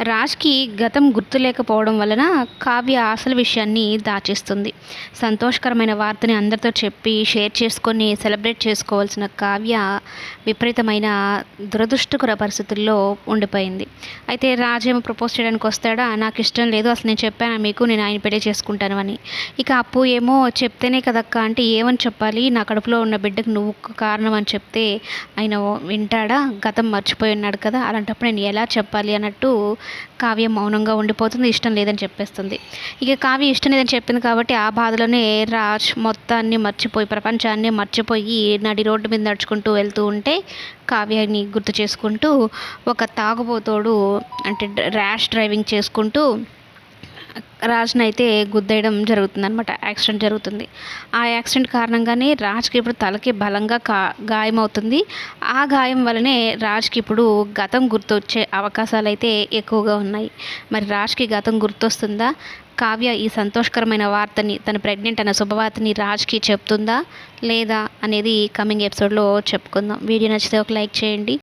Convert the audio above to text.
రాజ్కి గతం గుర్తులేకపోవడం వలన కావ్య అసలు విషయాన్ని దాచేస్తుంది. సంతోషకరమైన వార్తని అందరితో చెప్పి షేర్ చేసుకొని సెలబ్రేట్ చేసుకోవాల్సిన కావ్య విపరీతమైన దురదృష్టకర పరిస్థితుల్లో ఉండిపోయింది. అయితే రాజేమో ప్రపోజ్ చేయడానికి వస్తాడా? నాకు ఇష్టం లేదు అసలు నేను చెప్పాను మీకు? నేను ఆయన పెళ్ళి చేసుకుంటాను అని. ఇక అప్పు ఏమో చెప్తేనే కదక్క అంటే ఏమని చెప్పాలి? నా కడుపులో ఉన్న బిడ్డకు నువ్వు కారణం అని చెప్తే ఆయన వింటాడా? గతం మర్చిపోయి ఉన్నాడు కదా అలాంటప్పుడు నేను ఎలా చెప్పాలి అన్నట్టు కావ్య మౌనంగా ఉండిపోతుంది ఇష్టం లేదని చెప్పేస్తుంది. ఇక కావ్య ఇష్టం లేదని చెప్పింది కాబట్టి ఆ బాధలోనే రాజ్ మొత్తాన్ని మర్చిపోయి ప్రపంచాన్ని మర్చిపోయి నడి రోడ్డు మీద నడుచుకుంటూ వెళ్తూ ఉంటే కావ్యని గుర్తు చేసుకుంటూ ఒక తాగుబోతోడు అంటే ర్యాష్ డ్రైవింగ్ చేసుకుంటూ రాజ్ని అయితే గుద్దేయడం జరుగుతుంది అనమాట యాక్సిడెంట్ జరుగుతుంది. ఆ యాక్సిడెంట్ కారణంగానే రాజ్కి ఇప్పుడు తలకి బలంగా కా గాయం అవుతుంది ఆ గాయం వల్లనే రాజ్కి ఇప్పుడు గతం గుర్తొచ్చే అవకాశాలు అయితే ఎక్కువగా ఉన్నాయి. మరి రాజ్కి గతం గుర్తొస్తుందా? కావ్య ఈ సంతోషకరమైన వార్తని తన ప్రెగ్నెంట్ అన్న శుభవార్తని రాజ్కి చెప్తుందా? లేదా? అనేది కమింగ్ ఎపిసోడ్లో చెప్పుకుందాం. వీడియో నచ్చితే ఒక లైక్ చేయండి.